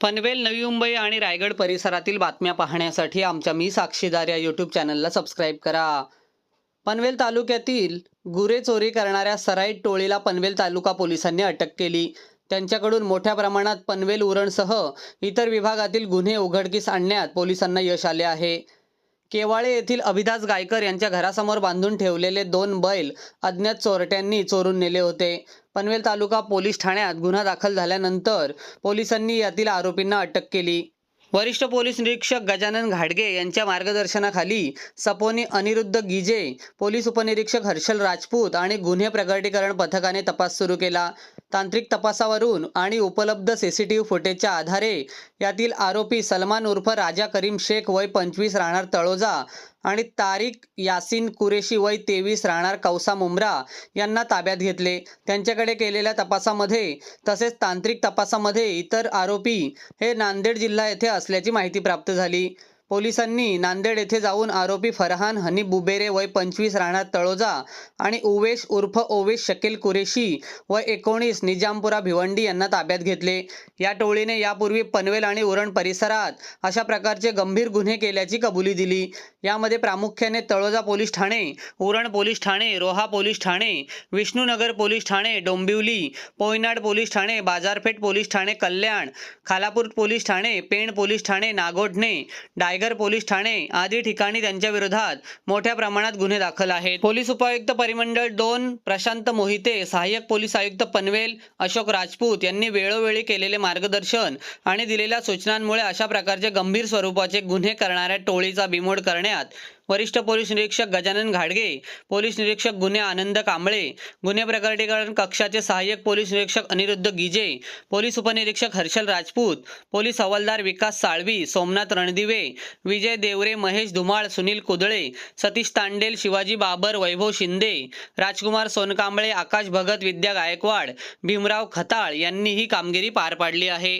पनवेल नवी मुंबई आणि रायगड परिसरातील बातम्या पाहण्यासाठी आमच्या मी साक्षीदार या यूट्यूब चॅनलला सबस्क्राईब करा. पनवेल तालुक्यातील गुरे चोरी करणाऱ्या सराईट टोळीला पनवेल तालुका पोलिसांनी अटक केली. त्यांच्याकडून मोठ्या प्रमाणात पनवेल उरणसह इतर विभागातील गुन्हे उघडकीस आणण्यात पोलिसांना यश आले आहे. केवाळे येथील अभिदास गायकर यांच्या घरासमोर बांधून ठेवलेले दोन बैल अज्ञात चोरट्यांनी चोरून नेले होते. पनवेल तालुका पोलीस ठाण्यात गुन्हा दाखल झाल्यानंतर पोलिसांनी यातील आरोपींना अटक केली. वरिष्ठ पोलीस निरीक्षक गजानन घाडगे यांच्या मार्गदर्शनाखाली सपोनी अनिरुद्ध गिजे पोलीस उपनिरीक्षक हर्षल राजपूत आणि गुन्हे प्रगटीकरण पथकाने तपास सुरू केला. तांत्रिक तपासावरून आणि उपलब्ध सीसीटीव्ही फुटेजच्या आधारे यातील आरोपी सलमान उर्फ राजा करीम शेख वय पंचवीस राहणार तळोजा आणि तारिक यासिन कुरेशी वय तेवीस राहणार कौसा मुमरा यांना ताब्यात घेतले. त्यांच्याकडे केलेल्या तपासामध्ये तसेच तांत्रिक तपासामध्ये इतर आरोपी हे नांदेड जिल्हा येथे असल्याची माहिती प्राप्त झाली. पोलिसांनी नांदेड येथे जाऊन आरोपी फरहान हनी बुबेरे वय पंचवीस राहणार तळोजा आणि उवेश उर्फ ओवेश शकील कुरेशी व एकोणीस निजामपुरा भिवंडी यांना ताब्यात घेतले. या टोळीने यापूर्वी पनवेल आणि उरण परिसरात अशा प्रकारचे गंभीर गुन्हे केल्याची कबुली दिली. यामध्ये प्रामुख्याने तळोजा पोलीस ठाणे उरण पोलीस ठाणे रोहा पोलीस ठाणे विष्णुनगर पोलीस ठाणे डोंबिवली पोयनाड पोलीस ठाणे बाजारपेठ पोलीस ठाणे कल्याण खालापूर पोलीस ठाणे पेण पोलीस ठाणे नागोठणे डायगर पोलीस ठाणे आदी ठिकाणी त्यांच्या विरोधात मोठ्या प्रमाणात गुन्हे दाखल आहेत. पोलीस उपायुक्त परिमंडळ दोन प्रशांत मोहिते सहाय्यक पोलीस आयुक्त पनवेल अशोक राजपूत यांनी वेळोवेळी केलेले मार्गदर्शन आणि दिलेल्या सूचनांमुळे अशा प्रकारचे गंभीर स्वरूपाचे गुन्हे करणाऱ्या टोळीचा बिमोड करण्यात वरिष्ठ पोलीस निरीक्षक गजानन घाडगे पोलीस निरीक्षक गुन्हे आनंद कांबळे गुन्हे प्रकटीकरण कक्षाचे सहाय्यक पोलीस निरीक्षक अनिरुद्ध गिजे पोलीस उपनिरीक्षक हर्षल राजपूत पोलीस हवालदार विकास साळवी सोमनाथ रणदिवे विजय देवरे महेश धुमाळ सुनील कुदळे सतीश तांडेल शिवाजी बाबर वैभव शिंदे राजकुमार सोनकांबळे आकाश भगत विद्या गायकवाड भीमराव खताळ यांनी ही कामगिरी पार पाडली आहे.